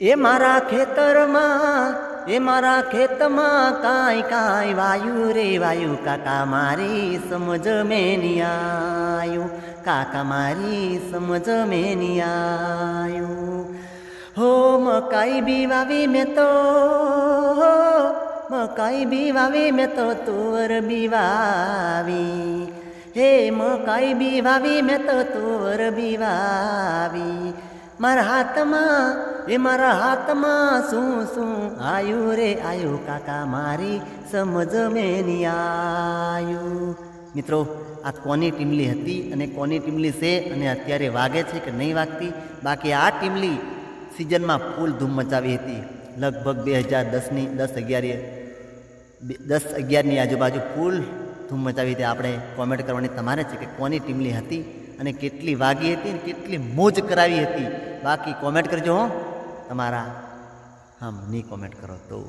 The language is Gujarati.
એ મારા ખેતરમાં, એ મારા ખેતમાં કાંઈ કાંઈ વાયુ રે વાયુ. કાકા મારી સમજ મેની આયું. કાકા મારી સમજ મેની આયું. હો, મકાઈ બી વાવી મેં તો મકાઈ બી વાવી મેં તો તુવર બી વાવી હે, મકાઈ બી વાવી મેં તો તુવર બી વાવી મારા હાથમાં એ મારા હાથમાં શું શું આયુ રે આયુ કાકા, મારી સમજ મેની આયુ. મિત્રો, આ કોની ટીમલી હતી અને કોની ટીમલી છે અને અત્યારે વાગે છે કે નહીં વાગતી? બાકી આ ટીમલી સિઝનમાં ફૂલ ધૂમ મચાવી હતી. લગભગ બે હજાર દસની, દસ અગિયાર દસ અગિયારની આજુબાજુ ફૂલ ધૂમ મચાવી હતી. આપણે કોમેન્ટ કરવાની તમારે છે કે કોની ટીમલી હતી અને કેટલી વાગી હતી અને કેટલી મોજ કરાવી હતી. બાકી કોમેન્ટ કરજો હો. તમારા હમની કોમેન્ટ કરો તો.